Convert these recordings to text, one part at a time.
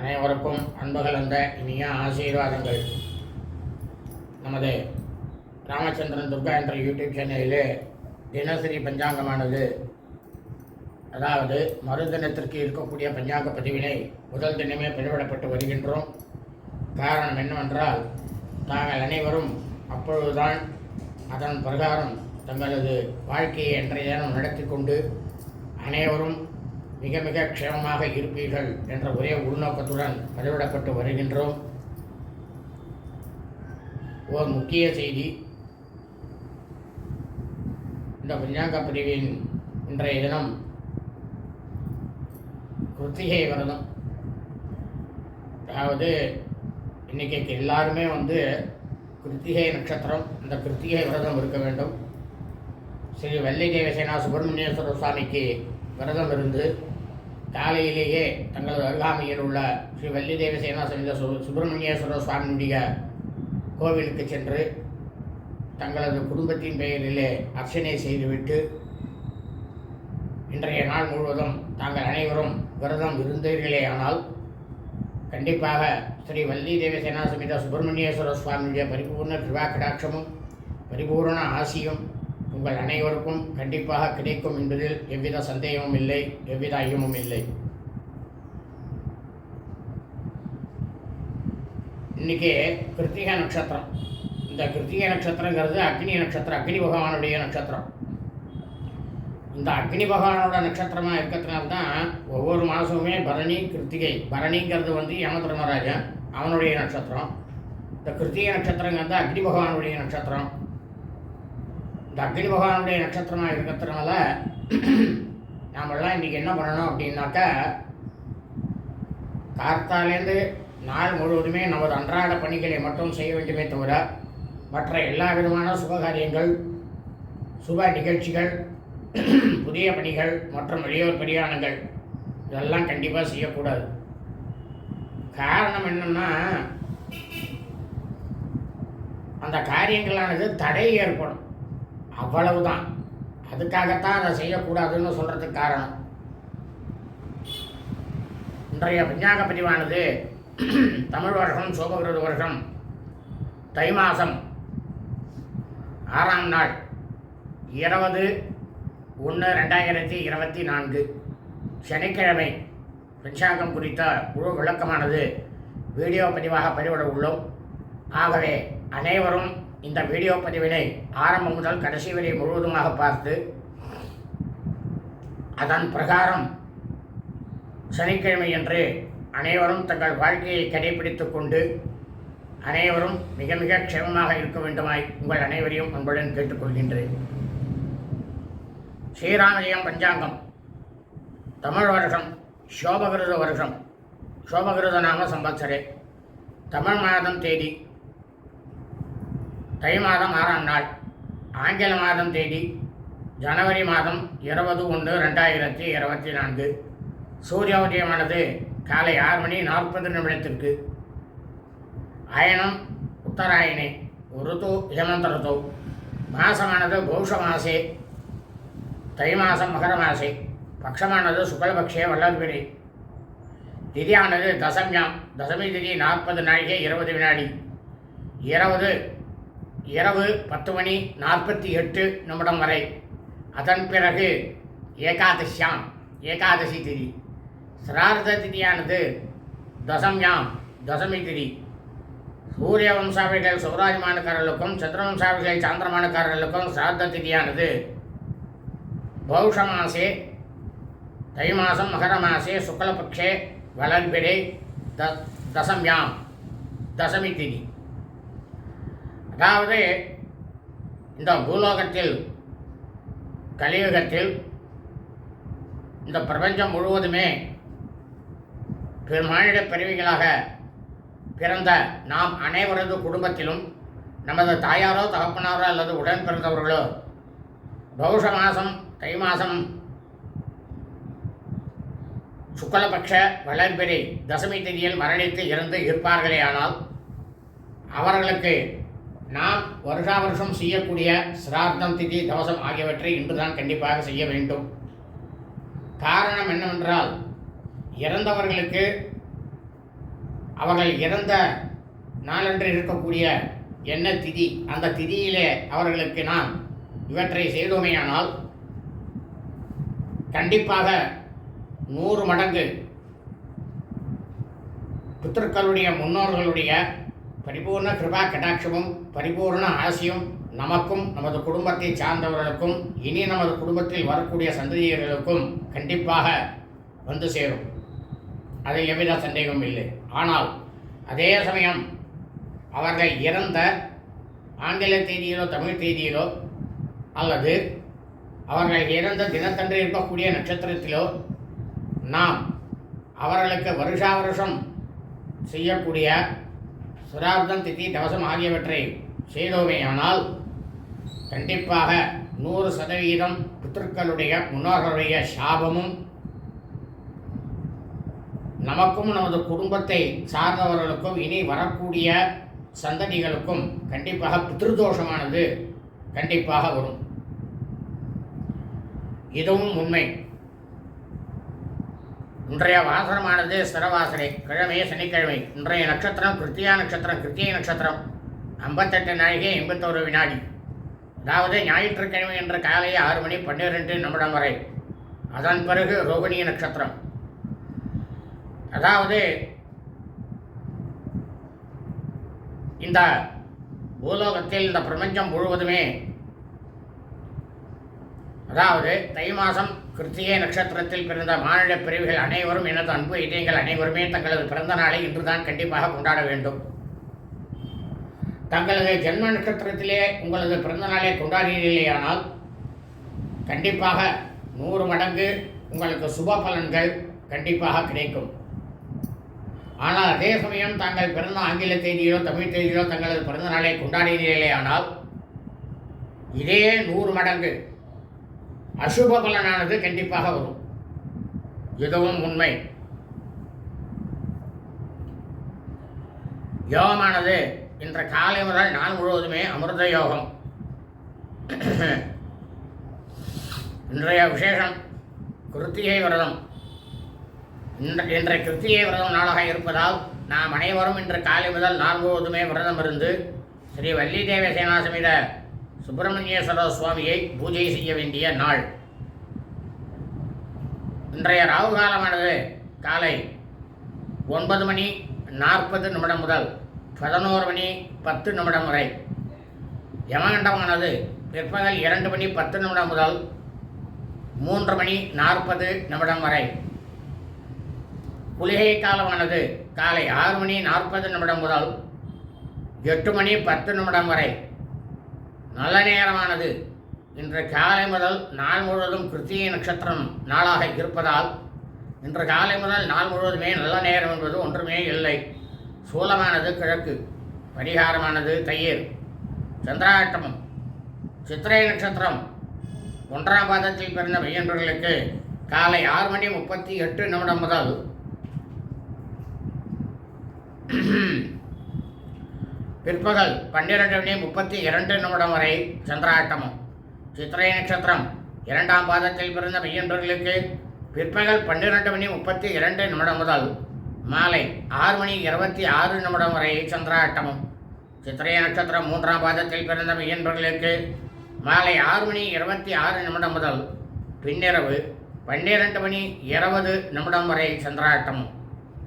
அனைவருக்கும் அன்பு கலந்த இனிய ஆசீர்வாதங்கள். நமது ராமச்சந்திரன் துர்கா என்ற யூடியூப் சேனலிலே தினசரி பஞ்சாங்கமானது அதாவது மறுதினத்திற்கு இருக்கக்கூடிய பஞ்சாங்க பதிவினை முதல் தினமே பதிவிடப்பட்டு வருகின்றோம். காரணம் என்னவென்றால் தாங்கள் அனைவரும் அப்பொழுதுதான் அதன் பிரகாரம் தங்களது வாழ்க்கையை இன்றைய தினம் நடத்தி கொண்டு அனைவரும் மிக மிக க்ஷேமமாக இருப்பீர்கள் என்ற ஒரே உள்நோக்கத்துடன் பதிவிடப்பட்டு வருகின்றோம். ஓர் முக்கிய செய்தி. இந்த பஞ்சாங்க பிரிவின் இன்றைய தினம் கிருத்திகை விரதம். அதாவது இன்னைக்கு எல்லாருமே வந்து கிருத்திகை நட்சத்திரம் இந்த கிருத்திகை விரதம் இருக்க வேண்டும். ஸ்ரீ வள்ளி தேவசேனா சுப்பிரமணியேஸ்வர சுவாமிக்கு விரதம் இருந்து காலையிலேயே தங்களது அருகாமையில் உள்ள ஸ்ரீ வள்ளி தேவசேனா சனித சு சுப்பிரமணியேஸ்வர சுவாமியுடைய கோவிலுக்கு சென்று தங்களது குடும்பத்தின் பெயரிலே அர்ச்சனை செய்துவிட்டு இன்றைய நாள் முழுவதும் தாங்கள் அனைவரும் விரதம் இருந்தீர்களே ஆனால் கண்டிப்பாக ஸ்ரீ வள்ளி தேவசேனா சமித சுப்பிரமணியேஸ்வர சுவாமியுடைய பரிபூர்ண கிருபா கடாட்சமும் பரிபூர்ண ஆசியும் உங்கள் அனைவருக்கும் கண்டிப்பாக கிடைக்கும் என்பதில் எவ்வித சந்தேகமும் இல்லை எவ்வித ஐயமும் இல்லை. இன்னைக்கு கிருத்திகை நட்சத்திரம். இந்த கிருத்திகை நட்சத்திரங்கிறது அக்னி நட்சத்திரம் அக்னி பகவானுடைய நட்சத்திரம். இந்த அக்னி பகவானோட நட்சத்திரமாக இருக்கிறதுனால தான் ஒவ்வொரு மாதமுமே பரணி கிருத்திகை. பரணிங்கிறது வந்து யம தர்மராஜன் அவனுடைய நட்சத்திரம். இந்த கிருத்திகை நட்சத்திரங்கிறது அக்னி பகவானுடைய நட்சத்திரம். இந்த அக்னி பகவானுடைய நட்சத்திரமாக இருக்கிறதுனால நாமெல்லாம் இன்றைக்கி என்ன பண்ணணும் அப்படின்னாக்கா கார்த்தாலேருந்து நாள் முழுவதுமே நமது அன்றாட பணிகளை மட்டும் செய்ய வேண்டுமே தவிர மற்ற எல்லா விதமான சுபகாரியங்கள் சுப நிகழ்ச்சிகள் புதிய பணிகள் மற்றும் வெளியூர் பிரயாணங்கள் இதெல்லாம் கண்டிப்பாக செய்யக்கூடாது. காரணம் என்னன்னா அந்த காரியங்களானது தடை ஏற்படும். அவ்வளவுதான். அதுக்காகத்தான் அதை செய்யக்கூடாதுன்னு சொல்கிறதுக்கு காரணம். இன்றைய விஞ்ஞான பதிவானது தமிழ் வருஷம் சோபகிருத வருஷம் தை மாதம் ஆறாம் நாள் இருபது ஒன்று ரெண்டாயிரத்தி இருபத்தி நான்கு. சனிக்கிழமை பஞ்சாங்கம் குறித்த முழு விளக்கமானது வீடியோ பதிவாக பதிவிட உள்ளோம். ஆகவே அனைவரும் இந்த வீடியோ பதிவினை ஆரம்பம் முதல் கடைசி வரை முழுவதுமாக பார்த்து அதன் பிரகாரம் சனிக்கிழமை என்று அனைவரும் தங்கள் வாழ்க்கையை கடைபிடித்துக் கொண்டு அனைவரும் மிக மிக க்ஷேமமாக இருக்க வேண்டுமாய் உங்கள் அனைவரையும் அன்புடன் கேட்டுக்கொள்கின்றேன் ஸ்ரீராமஜயம் பஞ்சாங்கம் தமிழ் வருஷம் சோபகிருத வருஷம் சோபகிருத நாம சம்பத்சரே தமிழ் மாதம் தேதி தை மாதம் ஆறாம் நாள் ஆங்கில மாதம் தேதி ஜனவரி மாதம் இருபது ஒன்று ரெண்டாயிரத்தி இருபத்தி நான்கு. சூரிய உதயமானது காலை ஆறு மணி நாற்பது நிமிடத்திற்கு. அயனம் உத்தராயணே ருது ஹேமந்த ருது. மாசமானது பௌஷ மாசே தை மாதம் மகர மாசே. பக்ஷமானது சுக்லபக்ஷே வல்லர்பிரி திதியானது தசம்யாம் தசமி திதி நாற்பது நாழிகை இருபது வினாடி. இருபது இரவு பத்து மணி நாற்பத்தி எட்டு நிமிடம் வரை. அதன் பிறகு ஏகாதசியாம் ஏகாதசி திதி. சிரார்த்த திதியானது தசம்யாம் தசமி திதி. சூரிய வம்சாவிகள் சிவராஜமானக்காரர்களுக்கும் சந்திரவம்சாவிகள் சாந்திரமானக்காரர்களுக்கும் சிரார்த்த திதியானது பௌஷ மாசே தை மாதம் மகர மாசே சுக்லபக்ஷே வளர்பிரே த தசம்யாம் தசமி திதி. அதாவது இந்த பூலோகத்தில் கலியுகத்தில் இந்த பிரபஞ்சம் முழுவதுமே மாநில பிறவிகளாக பிறந்த நாம் அனைவரது குடும்பத்திலும் நமது தாயாரோ தகப்பனாரோ அல்லது உடன் பிறந்தவர்களோ பௌஷ மாதம் தை மாதம் சுக்லபக்ஷ வளர்பிரி தசமி திதியில் மரணித்து இறந்து இருப்பார்களே ஆனால் அவர்களுக்கு நாம் வருஷா வருஷம் செய்யக்கூடிய சிரார்த்தம் திதி தவசம் ஆகியவற்றை இன்றுதான் கண்டிப்பாக செய்ய வேண்டும். காரணம் என்னவென்றால் இறந்தவர்களுக்கு அவர்கள் இறந்த நாளன்று இருக்கக்கூடிய என்ன திதி அந்த திதியிலே அவர்களுக்கு நாம் இவற்றை செய்தோமேயானால் கண்டிப்பாக நூறு மடங்கு பித்திருக்களுடைய முன்னோர்களுடைய பரிபூர்ண கிருபா கடாட்சமும் பரிபூர்ண ஆசியும் நமக்கும் நமது குடும்பத்தை சார்ந்தவர்களுக்கும் இனி நமது குடும்பத்தில் வரக்கூடிய சந்ததியர்களுக்கும் கண்டிப்பாக வந்து சேரும். அதில் எவ்வித சந்தேகமும் இல்லை. ஆனால் அதே சமயம் அவர்கள் இறந்த ஆங்கில தேதியிலோ தமிழ் தேதியிலோ அல்லது அவர்கள் இறந்த தினத்தன்று இருக்கக்கூடிய நட்சத்திரத்திலோ நாம் அவர்களுக்கு வருஷா வருஷம் செய்யக்கூடிய சுராப்தம் திதி தவசம் ஆகியவற்றை செய்தோமேயானால் கண்டிப்பாக நூறு சதவீதம் பித்திருக்களுடைய முன்னோர்களுடைய சாபமும் நமக்கும் நமது குடும்பத்தை சார்ந்தவர்களுக்கும் இனி வரக்கூடிய சந்ததிகளுக்கும் கண்டிப்பாக பித்ருதோஷமானது கண்டிப்பாக வரும். இதுவும் உண்மை. இன்றைய வாசனமானது ஸ்திரவாசனை கிழமை சனிக்கிழமை. இன்றைய நட்சத்திரம் கிருத்தியா நட்சத்திரம் கிருத்திய நட்சத்திரம். ஐம்பத்தெட்டு நாழிகை எண்பத்தோரு வினாடி. அதாவது ஞாயிற்றுக்கிழமை என்ற காலை ஆறு மணி பன்னிரெண்டு நிமிடம் வரை. அதன் பிறகு ரோகிணி நட்சத்திரம். அதாவது இந்த பூலோகத்தில் இந்த பிரபஞ்சம் முழுவதுமே அதாவது தை மாதம் கிருத்திகை நட்சத்திரத்தில் பிறந்த மாநில பிரிவுகள் அனைவரும் எனது அன்பு இதயங்கள் அனைவருமே தங்களது பிறந்த நாளை இன்றுதான் கண்டிப்பாக கொண்டாட வேண்டும். தங்களது ஜென்ம நட்சத்திரத்திலே உங்களது பிறந்த நாளை கொண்டாடுகிறீர்களேயானால் கண்டிப்பாக நூறு மடங்கு உங்களுக்கு சுப பலன்கள் கண்டிப்பாக கிடைக்கும். ஆனால் அதே சமயம் தாங்கள் பிறந்த ஆங்கில தேதியிலோ தமிழ் தேதியிலோ தங்களது பிறந்த நாளை கொண்டாடினீர்களே ஆனால் இதே நூறு மடங்கு அசுப பலனானது கண்டிப்பாக வரும். இதுவும் உண்மை. யோகமானது இன்று காலை முதல் நாள் முழுவதுமே அமிர்த யோகம். இன்றைய விசேஷம் கிருத்திகை விரதம். இன்ற இன்றைய கிருத்திகை விரதம் நாளாக இருப்பதால் நாம் அனைவரும் இன்று காலை முதல் நாள் முழுவதுமே விரதம் இருந்து ஸ்ரீ வள்ளி தேவ சேனாசமித சுப்பிரமணியேஸ்வர சுவாமியை பூஜை செய்ய வேண்டிய நாள். இன்றைய ராகு காலமானது காலை ஒன்பது மணி நாற்பது நிமிடம் முதல் பதினோரு மணி பத்து நிமிடம் வரை. யமகண்டமானது பிற்பகல் இரண்டு மணி பத்து நிமிடம் முதல் மூன்று மணி நாற்பது நிமிடம் வரை. குளிகை காலமானது காலை ஆறு மணி நாற்பது நிமிடம் முதல் எட்டு மணி பத்து நிமிடம் வரை. நல்ல நேரமானது இன்று காலை முதல் நாள் முழுவதும் கிருத்திகை நட்சத்திரம் நாளாக இருப்பதால் இன்று காலை முதல் நாள் முழுவதுமே நல்ல நேரம் என்பது ஒன்றுமே இல்லை. சூலமானது கிழக்கு பரிகாரமானது தயிர். சந்திராட்டமம் சித்திரை நட்சத்திரம் ஒன்றாம் பாதத்தில் பிறந்த பையன்களுக்கு காலை ஆறு மணி முப்பத்தி எட்டு நிமிடம் முதல் பிற்பகல் பன்னிரண்டு மணி முப்பத்தி இரண்டு நிமிடம் வரை சந்திராட்டமும். சித்திரை நட்சத்திரம் இரண்டாம் பாதத்தில் பிறந்த மையன்பர்களுக்கு பிற்பகல் பன்னிரண்டு மணி முப்பத்தி இரண்டு நிமிடம் முதல் மாலை ஆறு மணி இருபத்தி ஆறு நிமிடம் வரை சந்திராட்டமும். சித்திரை நட்சத்திரம் மூன்றாம் பாதத்தில் பிறந்த மையன்பர்களுக்கு மாலை ஆறு மணி இருபத்தி ஆறு நிமிடம் முதல் பின்னிரவு பன்னிரண்டு மணி இருபது நிமிடம் வரை சந்திராட்டமும்.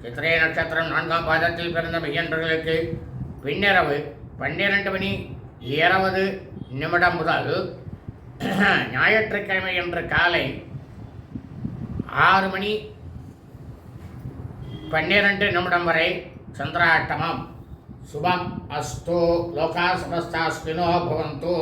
சித்திரை நட்சத்திரம் நான்காம் பாதத்தில் பிறந்த மையன்பர்களுக்கு பின்னிரவு பன்னிரண்டு மணி இருபது நிமிடம் முதல் ஞாயிற்றுக்கிழமை என்று காலை ஆறு மணி பன்னிரண்டு நிமிடம் வரை சந்திராட்டமம். சுபம். அஸ்து. லோகா. சமஸ்தாஸ்தினோ பவந்து.